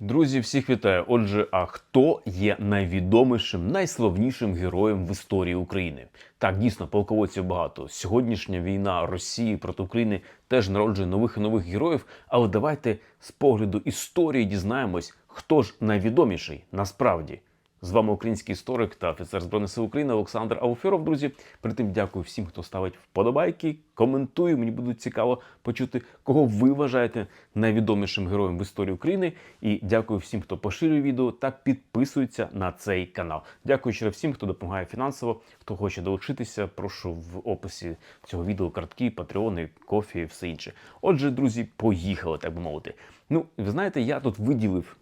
Друзі, всіх вітаю. Отже, а хто є найвідомішим, найславнішим героєм в історії України? Так, дійсно, полководців багато. Сьогоднішня війна Росії проти України теж народжує нових і нових героїв. Але давайте з погляду історії дізнаємось, хто ж найвідоміший насправді. З вами український історик та офіцер збройних сил України Олександр Ауферов. Друзі, при тим дякую всім, хто ставить вподобайки, коментує. Мені буде цікаво почути, кого ви вважаєте найвідомішим героєм в історії України. І дякую всім, хто поширює відео та підписується на цей канал. Дякую ще всім, хто допомагає фінансово, хто хоче долучитися. Прошу в описі цього відео картки, патреони, кофі і все інше. Отже, друзі, поїхали, так би мовити. Ну, ви знаєте, я тут виділив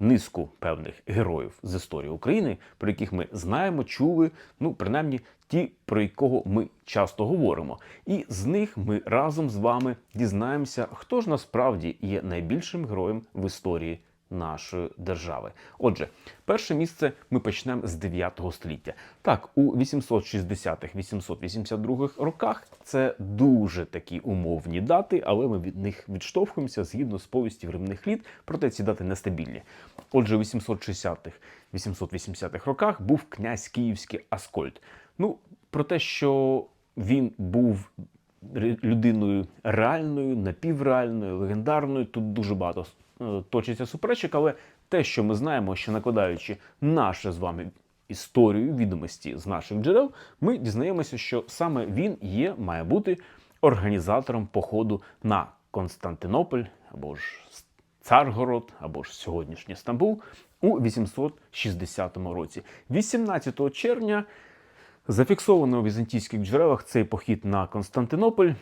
низку певних героїв з історії України, про яких ми знаємо, чули, ну принаймні ті, про якого ми часто говоримо. І з них ми разом з вами дізнаємося, хто ж насправді є найбільшим героєм в історії нашої держави. Отже, перше місце ми почнемо з 9 століття. Так, у 860-882 роках це дуже такі умовні дати, але ми від них відштовхуємося згідно з повісті временних літ, проте ці дати нестабільні. Отже, у 860-х, 880-х роках був князь Київський Аскольд. Ну, про те, що він був людиною реальною, напівреальною, легендарною. Тут дуже багато точиться суперечок, але те, що ми знаємо, що накладаючи наше з вами історію, відомості з наших джерел, ми дізнаємося, що саме він є, має бути організатором походу на Константинополь або ж Царгород, або ж сьогоднішній Стамбул у 860 році. 18 червня Зафіксовано у візантійських джерелах цей похід на Константинополь.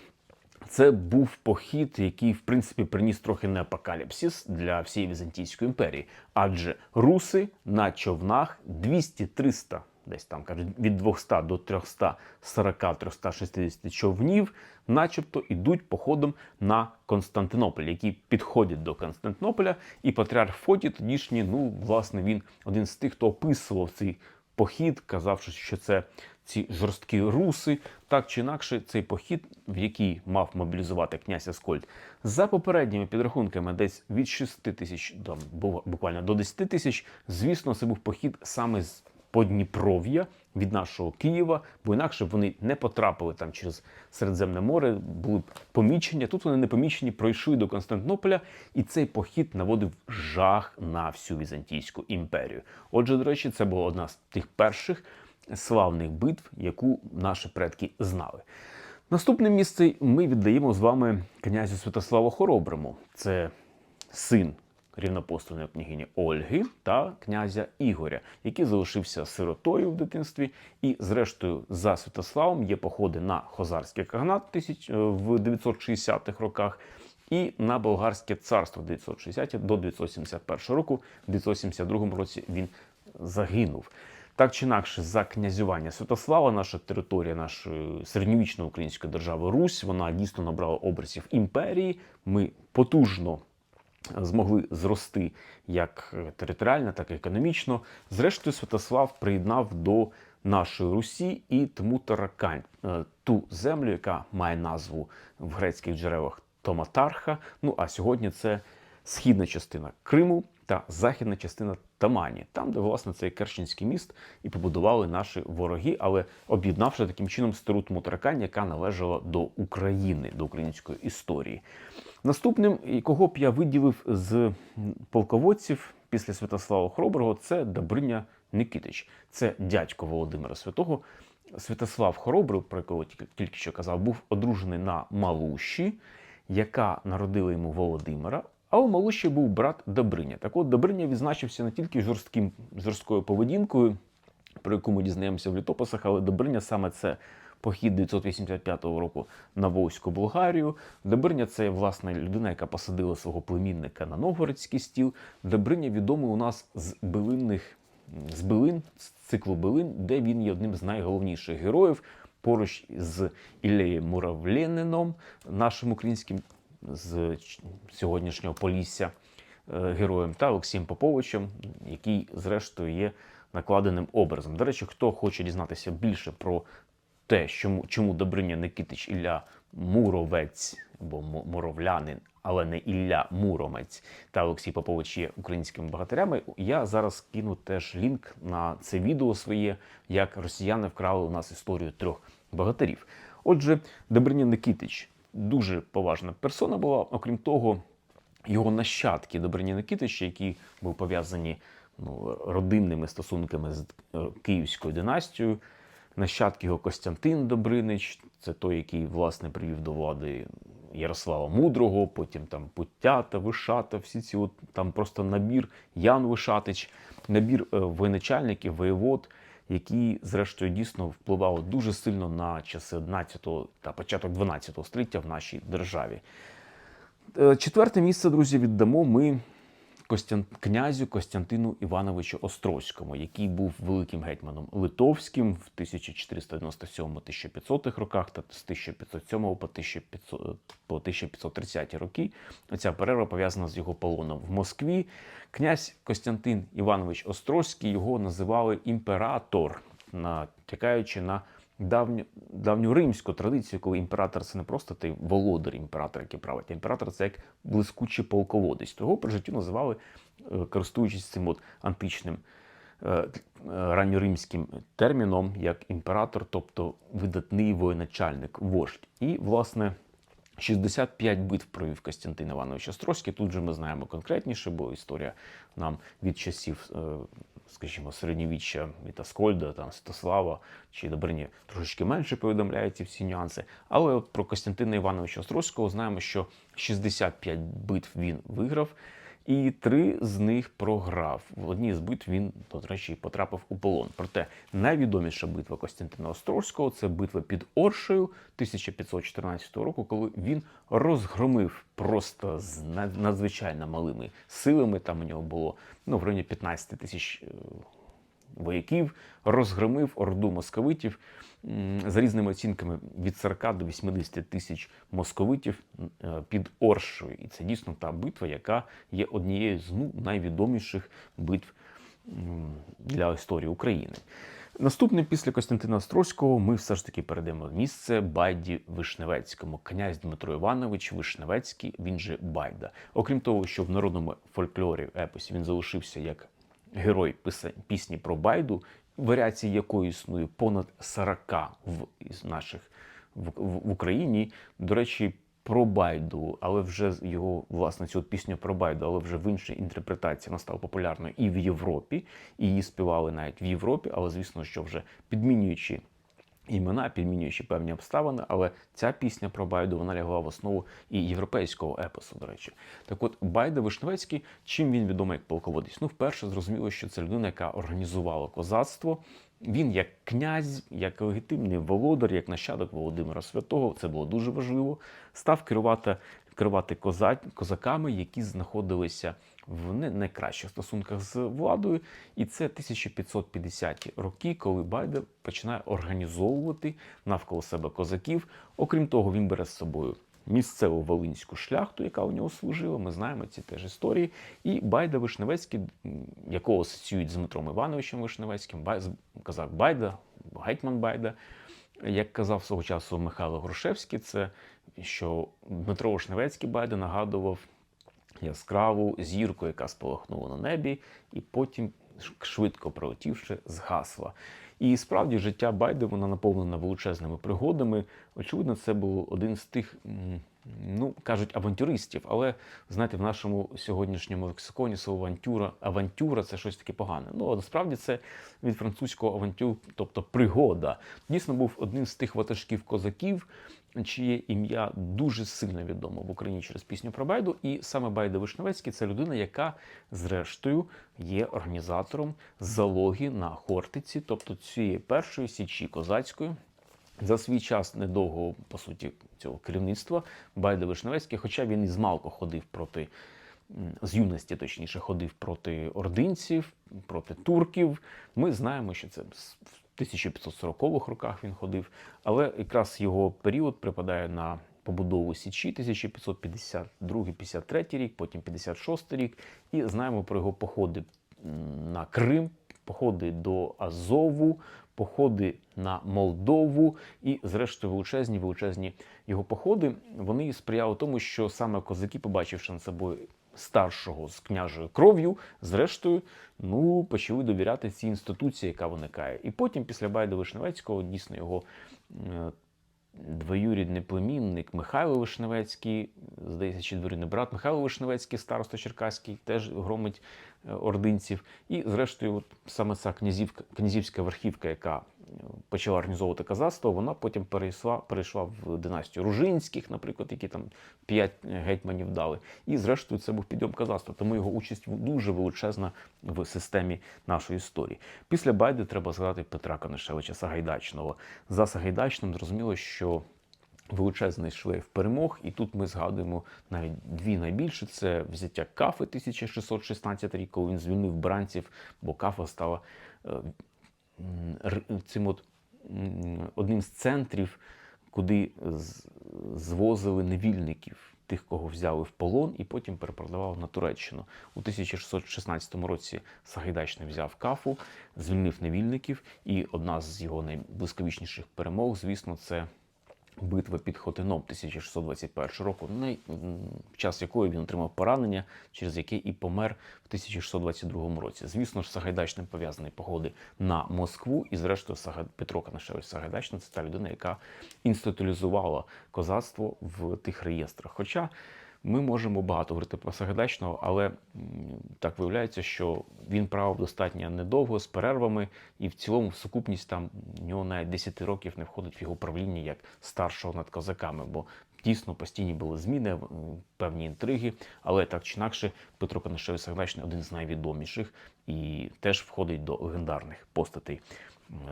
Це був похід, який, в принципі, приніс трохи не апокаліпсис для всієї Візантійської імперії. Адже руси на човнах 200-300, десь там кажуть, від 200 до 340-360 човнів, начебто йдуть походом на Константинополь, які підходять до Константинополя. І патріарх Фотій тодішній, ну, власне, він один з тих, хто описував цей похід, казавши, що це ці жорсткі руси, так чи інакше, цей похід, в який мав мобілізувати князь Аскольд, за попередніми підрахунками, десь від 6 тисяч до буквально до 10 тисяч. Звісно, це був похід саме з Подніпров'я від нашого Києва, бо інакше вони не потрапили там через Середземне море, були б помічені. Тут вони не помічені, пройшли до Константинополя, і цей похід наводив жах на всю Візантійську імперію. Отже, до речі, це була одна з тих перших славних битв, яку наші предки знали. Наступне місце ми віддаємо з вами князю Святославу Хороброму. Це син рівнопостольної княгині Ольги та князя Ігоря, який залишився сиротою в дитинстві. І, зрештою, за Святославом є походи на Хозарський кагнат е, в 960-х роках. І на болгарське царство 960 до 971 року. В 972 році він загинув. Так чи інакше, за князювання Святослава, наша територія нашої середньовічної української держави Русь, вона дійсно набрала образів імперії. Ми потужно змогли зрости як територіально, так і економічно. Зрештою, Святослав приєднав до нашої Русі і Тмутаракань, е, ту землю, яка має назву в грецьких джерелах Томатарха. Ну а сьогодні це східна частина Криму та західна частина Тамані, там, де власне цей Керченський міст і побудували наші вороги, але об'єднавши таким чином стару Тмутаракань, яка належала до України, до української історії. Наступним, кого б я виділив з полководців після Святослава Хороброго, це Добриня Никитич. Це дядько Володимира Святого. Святослав Хоробрий, про якого тільки що казав, був одружений на Малуші, яка народила йому Володимира. А у Малуші був брат Добриня. Так от Добриня відзначився не тільки жорстким, жорсткою поведінкою, про яку ми дізнаємося в літописах, але Добриня саме це похід 985 року на Волзьку Болгарію. Добриня це власне людина, яка посадила свого племінника на новгородський стіл. Добриня відомий у нас з билинних з билин, з циклу билин, де він є одним з найголовніших героїв поруч з Іллеєм Муравленином, нашим українським з сьогоднішнього Полісся е, героєм, та Олексієм Поповичем, який, зрештою, є накладеним образом. До речі, хто хоче дізнатися більше про те, чому, чому Добриня Никитич Ілля Муровець або Муровлянин, але не Ілля Муромець та Олексій Попович є українськими богатирями. Я зараз кину теж лінк на це відео своє, як росіяни вкрали у нас історію трьох богатирів. Отже, Добриня Никитич дуже поважна персона була. Окрім того, його нащадки Добрині Никитича, які були пов'язані ну, родинними стосунками з е, Київською династією. Нащадки його Костянтин Добринич, це той, який власне привів до влади Ярослава Мудрого, потім там Путтята, Вишата, всі ці от там просто набір Ян Вишатич, набір е, воєначальників, воєвод, які, зрештою, дійсно впливав дуже сильно на часи 11 та початок 12 століття в нашій державі. Е, Четверте місце, друзі, віддамо ми Костян... князю Костянтину Івановичу Острозькому, який був великим гетьманом Литовським в 1497-1500 роках та з 1507 по 1500 по 1530 роки. Ця перерва пов'язана з його полоном в Москві. Князь Костянтин Іванович Острозький його називали імператор, натякаючи на давню, давню римську традицію, коли імператор це не просто той володар імператор, який править, імператор це як блискучий полководець. Того при життю називали, е, користуючись цим от античним е, е, ранньоримським терміном, як імператор, тобто видатний воєначальник, вождь. І, власне, 65 битв провів Костянтин Іванович Острозький. Тут же ми знаємо конкретніше, бо історія нам від часів, е, скажімо, середньовіччя Вітаскольда, там Святослава чи Добрині трошечки менше повідомляють ці всі нюанси. Але от про Костянтина Івановича Острозького знаємо, що 65 битв він виграв. І три з них програв. В одній з битв він, до речі, потрапив у полон. Проте найвідоміша битва Костянтина Острозького це битва під Оршею 1514 року, коли він розгромив просто з над- надзвичайно малими силами. Там у нього було ну, в районі 15 тисяч е, вояків, розгромив орду московитів за різними оцінками від 40 до 80 тисяч московитів е, під Оршою. І це дійсно та битва, яка є однією з ну, найвідоміших битв для історії України. Наступним після Костянтина Острозького ми все ж таки перейдемо місце Байді Вишневецькому. Князь Дмитро Іванович Вишневецький, він же Байда. Окрім того, що в народному фольклорі епосі він залишився як герой пісні про Байду, варіації якої існує понад 40 в із наших в, в Україні. До речі, про Байду, але вже його власне цю пісню про Байду, але вже в іншій інтерпретації вона стала популярною і в Європі, і її співали навіть в Європі, але звісно, що вже підмінюючи імена, підмінюючи певні обставини, але ця пісня про Байду вона лягла в основу і європейського епосу, до речі. Так от Байда Вишневецький, чим він відомий як полководець? Ну, вперше зрозуміло, що це людина, яка організувала козацтво. Він як князь, як легітимний володар, як нащадок Володимира Святого, це було дуже важливо, став керувати, керувати козаками, які знаходилися в не найкращих стосунках з владою. І це 1550-ті роки, коли Байда починає організовувати навколо себе козаків. Окрім того, він бере з собою місцеву волинську шляхту, яка у нього служила. Ми знаємо ці теж історії. І Байда Вишневецький, якого асоціюють з Дмитром Івановичем Вишневецьким, Бай- Байда, гетьман Байда. Як казав свого часу Михайло Грушевський, це що Дмитро Вишневецький Байда нагадував яскраву зірку, яка спалахнула на небі, і потім швидко пролетівши, згасла. І справді життя Байди воно наповнено величезними пригодами. Очевидно, це був один з тих, ну кажуть, авантюристів. Але знаєте, в нашому сьогоднішньому лексиконі слово авантюра, авантюра це щось таке погане. Ну а насправді це від французького авантюр, тобто пригода. Дійсно був одним з тих ватажків козаків, чиє ім'я дуже сильно відомо в Україні через пісню про Байду. І саме Байда Вишневецький це людина, яка зрештою є організатором залоги на Хортиці, тобто цієї першої січі козацької. За свій час недовго, по суті, цього керівництва Байда Вишневецький, хоча він і змалку ходив проти з юності, точніше, ходив проти ординців, проти турків. Ми знаємо, що це 1540-х роках він ходив, але якраз його період припадає на побудову Січі 1552-53 рік, потім 56 рік, і знаємо про його походи на Крим походи до Азову, походи на Молдову і, зрештою, величезні величезні його походи. Вони сприяли тому, що саме козаки, побачивши над собою старшого з княжою кров'ю, зрештою, ну почали довіряти цій інституції, яка виникає. І потім, після Байда Вишневецького, дійсно його. е, Двоюрідний племінник Михайло Вишневецький, здається, чи двоюрідний брат Михайло Вишневецький, староста Черкаський, теж громить е, ординців. І, зрештою, от саме ця князівка, князівська верхівка, яка почала організовувати казацтво, вона потім перейшла, перейшла в династію Ружинських, наприклад, які там п'ять гетьманів дали. І, зрештою, це був підйом казацтва. Тому його участь дуже величезна в системі нашої історії. Після Байди треба згадати Петра Конишевича Сагайдачного. За Сагайдачним зрозуміло, що величезний шлейф перемог, і тут ми згадуємо навіть дві найбільші: це взяття Кафи 1616 рік, коли він звільнив бранців, бо Кафа стала е, цим от одним з центрів, куди звозили невільників. Тих, кого взяли в полон, і потім перепродавали на Туреччину. У 1616 році Сагайдач не взяв кафу, звільнив невільників, і одна з його найблискавічніших перемог, звісно, це битва під Хотином 1621 року, най- в час якої він отримав поранення, через яке і помер в 1622 році. Звісно ж, Сагайдачним пов'язані погоди на Москву, і зрештою Сага- Петро Канашевич Сагайдачний це та людина, яка інституалізувала козацтво в тих реєстрах. Хоча ми можемо багато говорити про Сагайдачного, але так виявляється, що він правив достатньо недовго з перервами, і в цілому сукупність там в нього навіть 10 років не входить в його правління як старшого над козаками, бо дійсно постійні були зміни, певні інтриги. Але так чи інакше, Петро Конашевич Сагайдачний один з найвідоміших і теж входить до легендарних постатей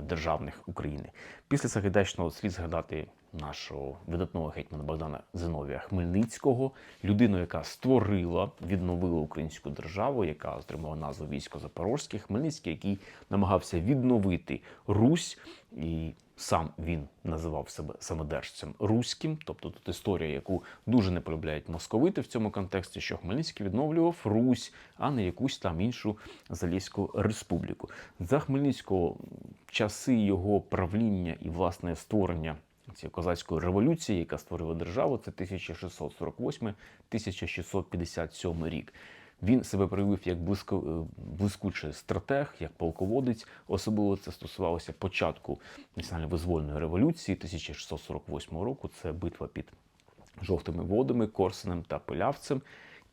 державних України. Після Сагайдачного слід згадати нашого видатного гетьмана Богдана Зиновія Хмельницького, людину, яка створила, відновила українську державу, яка отримала назву військо Запорозьке. Хмельницький, який намагався відновити Русь, і сам він називав себе самодержцем руським. Тобто тут історія, яку дуже не полюбляють московити в цьому контексті, що Хмельницький відновлював Русь, а не якусь там іншу Залізьку республіку. За Хмельницького часи його правління і власне створення цієї козацької революції, яка створила державу, це 1648-1657 рік. Він себе проявив як е, блискучий стратег, як полководець. Особливо це стосувалося початку національно-визвольної революції 1648 року. Це битва під жовтими водами, Корсунем та Пилявцем.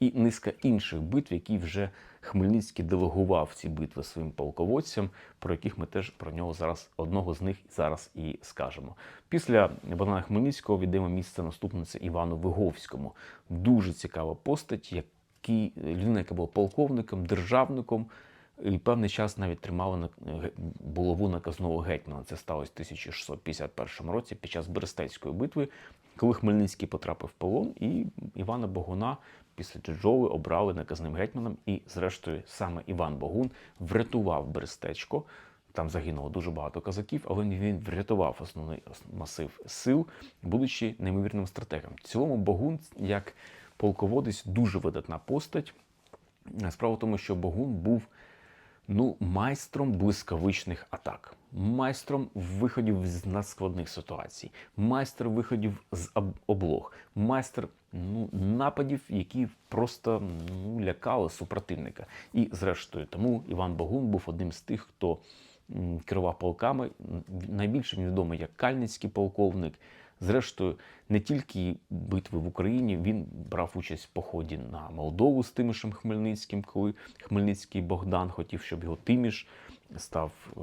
І низка інших битв, які вже Хмельницький делегував ці битви своїм полководцям, про яких ми теж про нього зараз одного з них зараз і скажемо. Після Богдана Хмельницького віддаємо місце наступниці Івану Виговському. Дуже цікава постать, який людина, яка була полковником, державником. І певний час навіть тримала на булаву наказного гетьмана. Це сталося в 1651 році під час Берестейської битви, коли Хмельницький потрапив в полон, і Івана Богуна після Джоджови обрали наказним гетьманом. І, зрештою, саме Іван Богун врятував Берестечко. Там загинуло дуже багато козаків, але він врятував основний масив сил, будучи неймовірним стратегом. В цілому Богун, як полководець, дуже видатна постать. Справа в тому, що Богун був ну, майстром блискавичних атак, майстром виходів з надскладних ситуацій, майстер виходів з облог, майстер ну, нападів, які просто ну, лякали супротивника. І, зрештою, тому Іван Богун був одним з тих, хто керував полками. Найбільше він відомий як Кальницький полковник. Зрештою, не тільки битви в Україні, він брав участь в поході на Молдову з Тимишем Хмельницьким, коли Хмельницький Богдан хотів, щоб його Тиміш став е,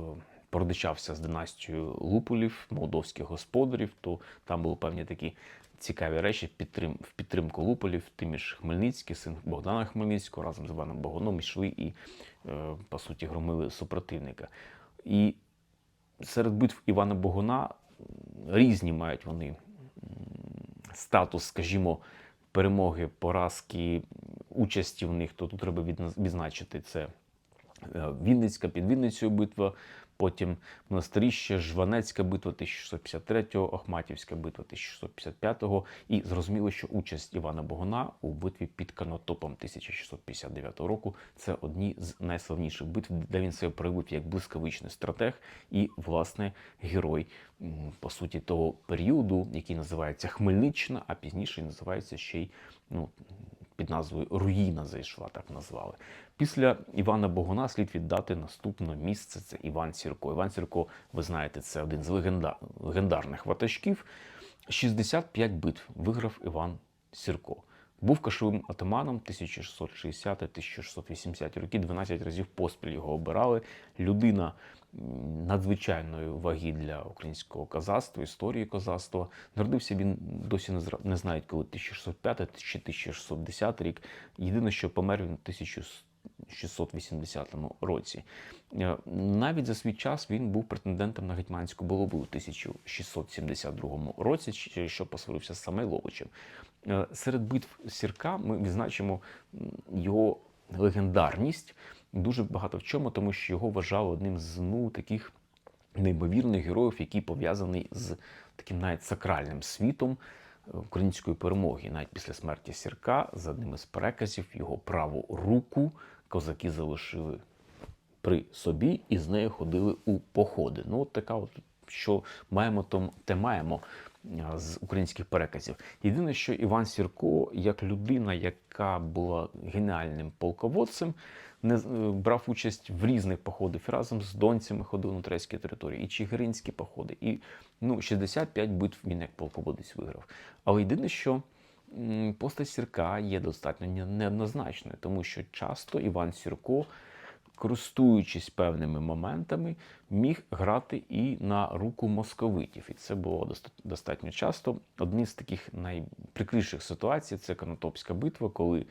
породичався з династією Луполів, молдовських господарів. То там були певні такі цікаві речі підтрим, в підтримку Луполів. Тиміш Хмельницький, син Богдана Хмельницького, разом з Іваном Богоном йшли і, е, по суті, громили супротивника. І серед битв Івана Богуна м, різні мають вони статус, скажімо, перемоги, поразки, участі в них, то тут треба відзначити це е, Вінницька під Вінницею битва, Потім монастиріще, Жванецька битва 1653-го, Охматівська битва 1655-го. І зрозуміло, що участь Івана Богуна у битві під Канотопом 1659 року це одні з найславніших битв, де він себе проявив як блискавичний стратег і, власне, герой по суті того періоду, який називається Хмельниччина, а пізніше називається ще й ну, під назвою Руїна зайшла, так назвали. Після Івана Богуна слід віддати наступне місце. Це Іван Сірко. Іван Сірко, ви знаєте, це один з легенда... легендарних ватажків. 65 битв виграв Іван Сірко. Був кашовим атаманом 1660-1680 роки, 12 разів поспіль його обирали. Людина надзвичайної ваги для українського козацтва, історії козацтва. Народився він досі не, знають, коли 1605 чи 1610 рік. Єдине, що помер він у 1680 році. Е, Навіть за свій час він був претендентом на гетьманську булаву у 1672 році, що посварився з Самойловичем. Е, Серед битв Сірка ми відзначимо його легендарність дуже багато в чому, тому що його вважали одним з ну, таких неймовірних героїв, який пов'язаний з таким навіть сакральним світом е, української перемоги. Навіть після смерті Сірка, за одним із переказів, його праву руку козаки залишили при собі і з нею ходили у походи. Ну, от така, от, що маємо, то те маємо з українських переказів. Єдине, що Іван Сірко, як людина, яка була геніальним полководцем, не е, брав участь в різних походах разом з донцями ходив на турецькі території, і чигиринські походи, і ну, 65 битв він як полководець виграв. Але єдине, що постать Сірка є достатньо неоднозначною, тому що часто Іван Сірко користуючись певними моментами, міг грати і на руку московитів. І це було достатньо часто. Одні з таких найприкріших ситуацій це Конотопська битва, коли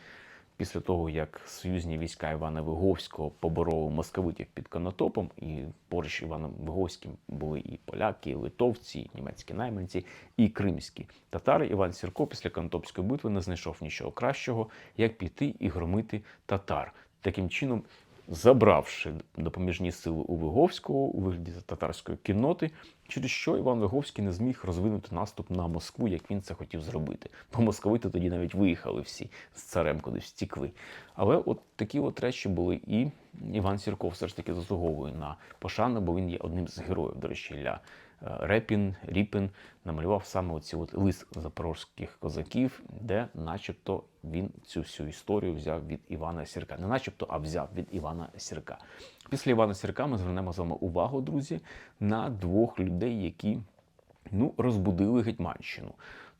після того, як союзні війська Івана Виговського побороли московитів під Конотопом, і поруч Іваном Виговським були і поляки, і литовці, і німецькі найманці, і кримські татари. Іван Сірко після Конотопської битви не знайшов нічого кращого, як піти і громити татар. Таким чином, забравши допоміжні сили у Виговського у вигляді татарської кінноти, через що Іван Виговський не зміг розвинути наступ на Москву, як він це хотів зробити. Бо московити тоді навіть виїхали всі з царем кудись втікли. Але от такі от речі були, і Іван Сірков все ж таки заслуговує на пошану, бо він є одним з героїв, до речі, е, Репін, Ріпін намалював саме оці от лист запорозьких козаків, де, начебто, він цю всю історію взяв від Івана Сірка. Не начебто, а взяв від Івана Сірка. Після Івана Сірка ми звернемо з вами увагу, друзі, на двох людей, які ну, розбудили Гетьманщину.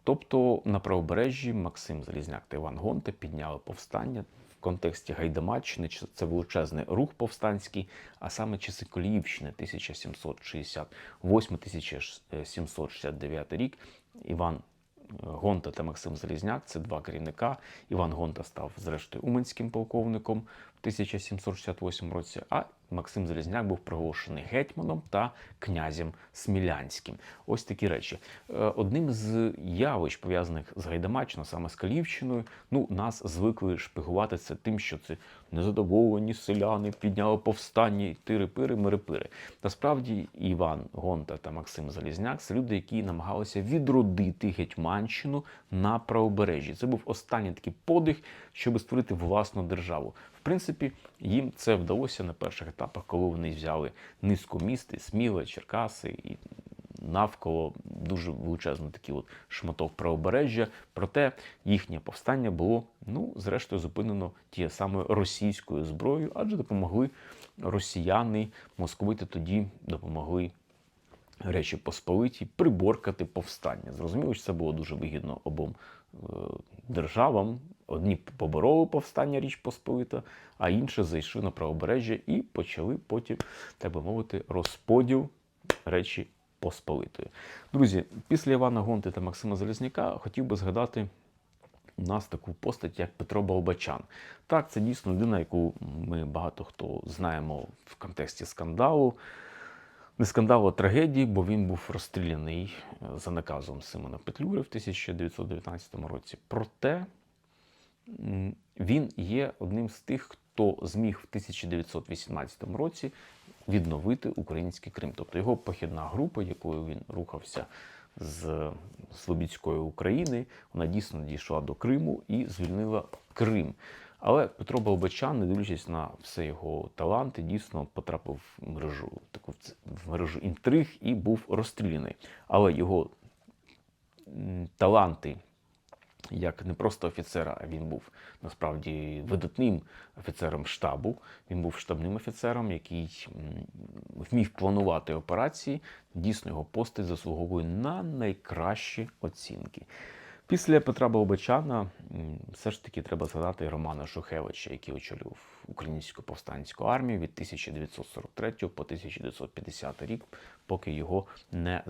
Тобто на правобережжі Максим Залізняк та Іван Гонта підняли повстання контексті Гайдамаччини. чи Це величезний рух повстанський, а саме часи Коліївщини 1768-1769 рік. Іван е, Гонта та Максим Залізняк це два керівника. Іван Гонта став, зрештою, уманським полковником в 1768 році, а Максим Залізняк був проголошений гетьманом та князем Смілянським. Ось такі речі. Е, Одним з явищ, пов'язаних з Гайдамаччиною, саме з Калівщиною, ну, нас звикли шпигувати це тим, що це незадоволені селяни підняли повстання, і тири-пири, мири-пири. Насправді Іван Гонта та Максим Залізняк це люди, які намагалися відродити Гетьманщину на правобережжі. Це був останній такий подих, щоб створити власну державу. В принципі, їм це вдалося на перших етапах, коли вони взяли низку міст, і Черкаси і навколо дуже величезний такий от шматок правобережжя. Проте їхнє повстання було, ну, зрештою, зупинено тією самою російською зброєю, адже допомогли росіяни, московити тоді допомогли Речі Посполиті приборкати повстання. Зрозуміло, що це було дуже вигідно обом е, державам. Одні побороли повстання Річ Посполита, а інші зайшли на правобережжя і почали потім, так би мовити, розподіл Речі Посполитої. Друзі, після Івана Гонти та Максима Залізняка хотів би згадати у нас таку постать, як Петро Болбачан. Так, це дійсно людина, яку ми багато хто знаємо в контексті скандалу. Не скандалу, а трагедії, бо він був розстріляний е, за наказом Симона Петлюри в 1919 році. Проте він є одним з тих, хто зміг в 1918 році відновити український Крим. Тобто його похідна група, якою він рухався з Слобідської України, вона дійсно дійшла до Криму і звільнила Крим. Але Петро Болбочан, не дивлячись на все його таланти, дійсно потрапив в мережу таку в мережу інтриг і був розстріляний. Але його таланти як не просто офіцера, а він був насправді видатним офіцером штабу. Він був штабним офіцером, який вмів планувати операції. Дійсно, його постать заслуговує на найкращі оцінки. Після Петра Болбочана все ж таки треба згадати Романа Шухевича, який очолював українську повстанську армію від 1943 по 1950 рік, поки його не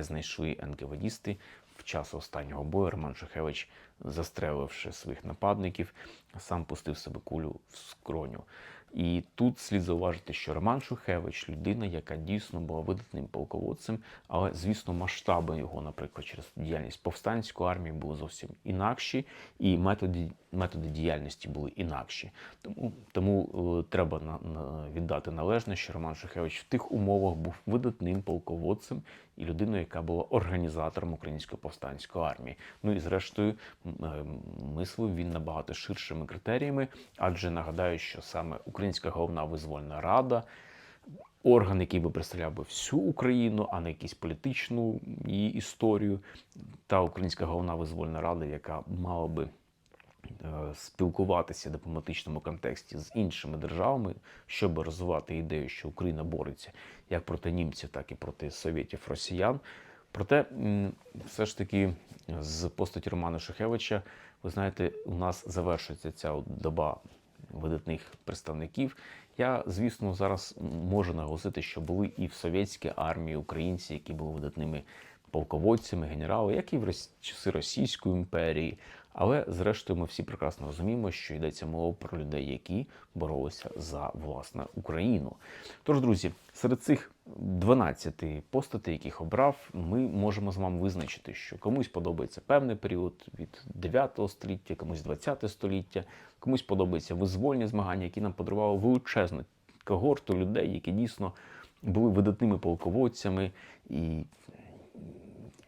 знайшли НКВДісти. В час останнього бою Роман Шухевич, застреливши своїх нападників, сам пустив себе кулю в скроню. І тут слід зауважити, що Роман Шухевич людина, яка дійсно була видатним полководцем, але, звісно, масштаби його, наприклад, через діяльність повстанської армії були зовсім інакші, і методи, методи діяльності були інакші. Тому, тому е, треба на, на, віддати належне, що Роман Шухевич в тих умовах був видатним полководцем і людиною, яка була організатором української повстанської армії. Ну і зрештою е, мислив він набагато ширшими критеріями, адже нагадаю, що саме Українська головна визвольна рада. Орган, який би представляв би всю Україну, а не якусь політичну її історію, та Українська головна визвольна рада, яка мала би спілкуватися в дипломатичному контексті з іншими державами, щоб розвивати ідею, що Україна бореться як проти німців, так і проти совєтів росіян. Проте, все ж таки, з постаті Романа Шухевича, ви знаєте, у нас завершується ця доба видатних представників. Я, звісно, зараз можу наголосити, що були і в совєтській армії українці, які були видатними полководцями, генерали, як і в часи Російської імперії. Але, зрештою, ми всі прекрасно розуміємо, що йдеться мова про людей, які боролися за власне Україну. Тож, друзі, серед цих 12 постатей, яких обрав, ми можемо з вами визначити, що комусь подобається певний період від 9 століття, комусь 20 століття, комусь подобаються визвольні змагання, які нам подарували величезну когорту людей, які дійсно були видатними полководцями і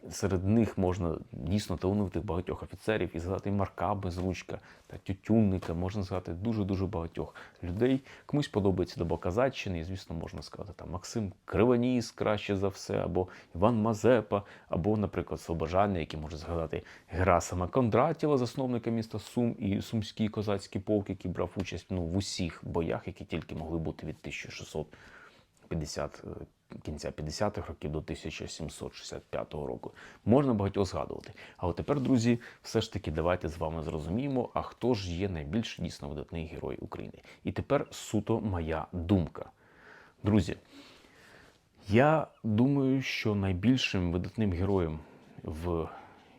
серед них можна дійсно талановитих багатьох офіцерів і згадати і Марка Безручка та Тютюнника, можна згадати дуже-дуже багатьох людей. Комусь подобається доба Казаччини, і, звісно, можна сказати там Максим Кривоніс краще за все, або Іван Мазепа, або, наприклад, Слобожани, які може згадати Герасима Кондратєва, засновника міста Сум і Сумський козацький полк, який брав участь ну, в усіх боях, які тільки могли бути від 1600 50, е, кінця 50-х років до 1765 року. Можна багатьох згадувати. Але тепер, друзі, все ж таки давайте з вами зрозуміємо, а хто ж є найбільш дійсно видатний герой України. І тепер суто моя думка. Друзі, я думаю, що найбільшим видатним героєм в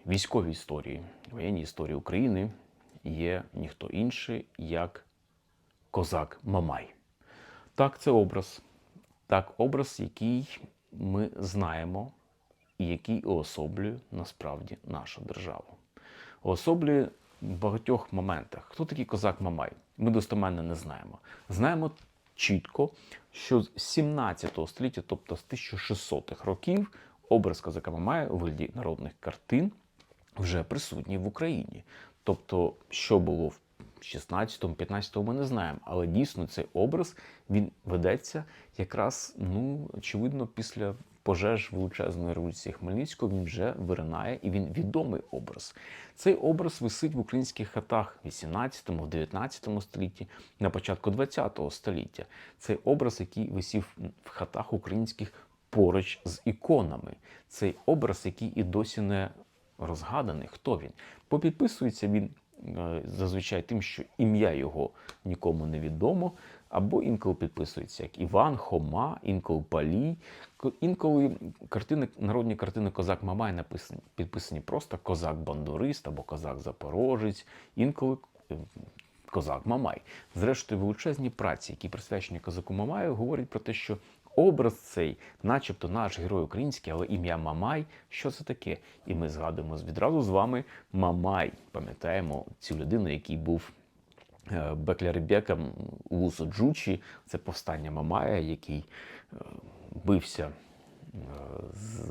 військовій історії, воєнній історії України є ніхто інший, як козак Мамай. Так, це образ. Так, образ, який ми знаємо і який уособлює насправді нашу державу. Уособлює в багатьох моментах. Хто такий козак Мамай? Ми достеменно не знаємо. Знаємо чітко, що з 17 століття, тобто з 1600-х років, образ козака Мамая у вигляді народних картин вже присутній в Україні. Тобто, що було в 16-му, 15-му ми не знаємо, але дійсно цей образ він ведеться якраз, ну, очевидно, після пожеж величезної революції Хмельницького він вже виринає і він відомий образ. Цей образ висить в українських хатах в 18-му, в 19 столітті, на початку 20-го століття. Цей образ, який висів в хатах українських поруч з іконами. Цей образ, який і досі не розгаданий, хто він. Попідписується він зазвичай тим, що ім'я його нікому не відомо, або інколи підписується як Іван, Хома, інколи Палій. Інколи картини, народні картини Козак Мамай написані, підписані просто Козак Бандурист або Козак Запорожець, інколи е, Козак Мамай. Зрештою, величезні праці, які присвячені козаку Мамаю, говорять про те, що образ цей, начебто наш герой український, але ім'я Мамай, що це таке? І ми згадуємо відразу з вами Мамай. Пам'ятаємо цю людину, який був е, Беклярбека Лусо це повстання Мамая, який е, бився е, з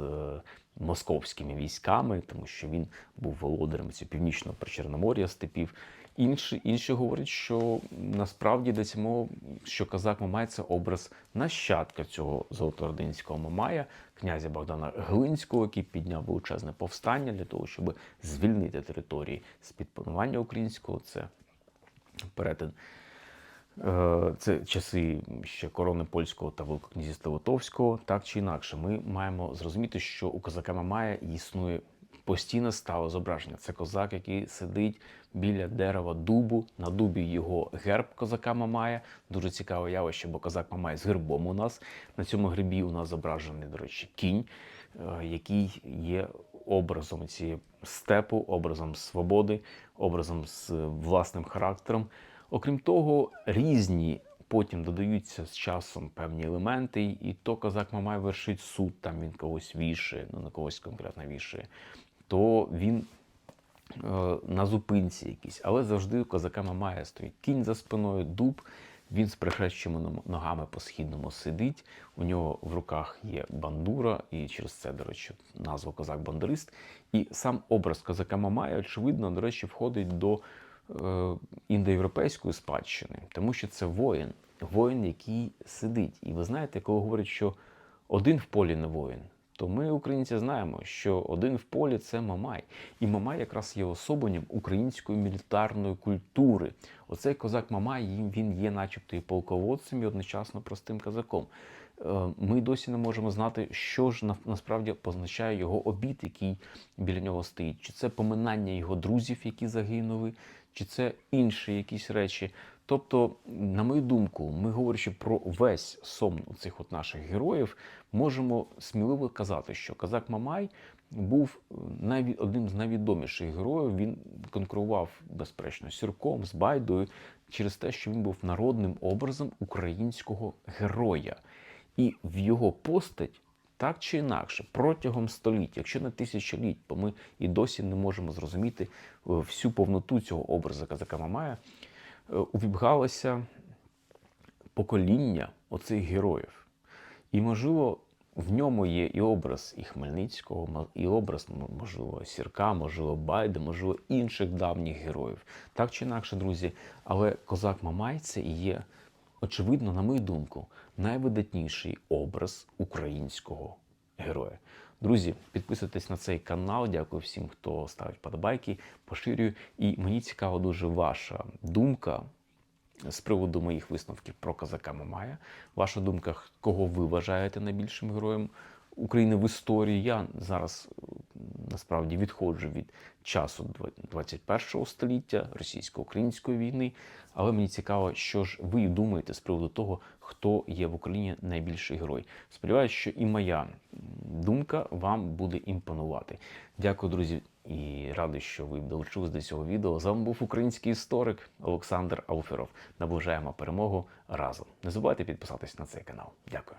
московськими військами, тому що він був володарем цього північного причорномор'я степів. Інші, інші говорять, що насправді йдеться мова, що козак Мамай це образ нащадка цього золотоординського Мамая, князя Богдана Глинського, який підняв величезне повстання для того, щоб звільнити території з під панування українського. Це перетин. Е, Це часи ще корони польського та Великокнязівства Литовського, так чи інакше, ми маємо зрозуміти, що у козака Мамая існує постійне стале зображення. Це козак, який сидить біля дерева дубу. На дубі його герб козака Мамая. Дуже цікаве явище, бо козак Мамай з гербом у нас. На цьому грибі у нас зображений, до речі, кінь, е, який є образом цієї степу, образом свободи, образом з власним характером. Окрім того, різні потім додаються з часом певні елементи, і то козак Мамай вершить суд, там він когось вішає, ну на когось конкретно вішає, то він е, на зупинці якійсь, але завжди у козака Мамая стоїть кінь за спиною, дуб. Він з прихрещеними ногами по східному сидить. У нього в руках є бандура, і через це, до речі, назва козак-бандурист. І сам образ козака Мамая, очевидно, до речі, входить до е, індоєвропейської спадщини, тому що це воїн, воїн, який сидить. І ви знаєте, коли говорять, що один в полі не воїн, то ми, українці, знаємо, що один в полі це Мамай. І Мамай якраз є особленням української мілітарної культури. Оцей козак Мамай, він є начебто і полководцем, і одночасно простим козаком. Е, Ми досі не можемо знати, що ж насправді позначає його обід, який біля нього стоїть. Чи це поминання його друзів, які загинули, чи це інші якісь речі. Тобто, на мою думку, ми говорячи про весь сон цих от наших героїв, можемо сміливо казати, що козак Мамай був е, одним з найвідоміших героїв. Він конкурував безперечно з Сірком, з Байдою через те, що він був народним образом українського героя. І в його постать так чи інакше, протягом століть, якщо не тисячоліть, бо ми і досі не можемо зрозуміти е, всю повноту цього образу козака Мамая, увібгалося покоління оцих героїв. І, можливо, в ньому є і образ і Хмельницького, і образ, можливо, Сірка, можливо, Байди, можливо, інших давніх героїв. Так чи інакше, друзі, але козак Мамай це і є, очевидно, на мою думку, найвидатніший образ українського героя. Друзі, підписуйтесь на цей канал. Дякую всім, хто ставить подобайки, поширює. І мені цікава дуже ваша думка з приводу моїх висновків про козака Мамая. Ваша думка, кого ви вважаєте найбільшим героєм України в історії? Я зараз е, насправді відходжу від часу 21 століття російсько-української війни. Але мені цікаво, що ж ви думаєте з приводу того, хто є в Україні найбільший герой. Сподіваюся, що і моя думка вам буде імпонувати. Дякую, друзі, і радий, що ви долучились до цього відео. З вами був український історик Олександр Ауферов. Наближаємо перемогу разом. Не забувайте підписатись на цей канал. Дякую.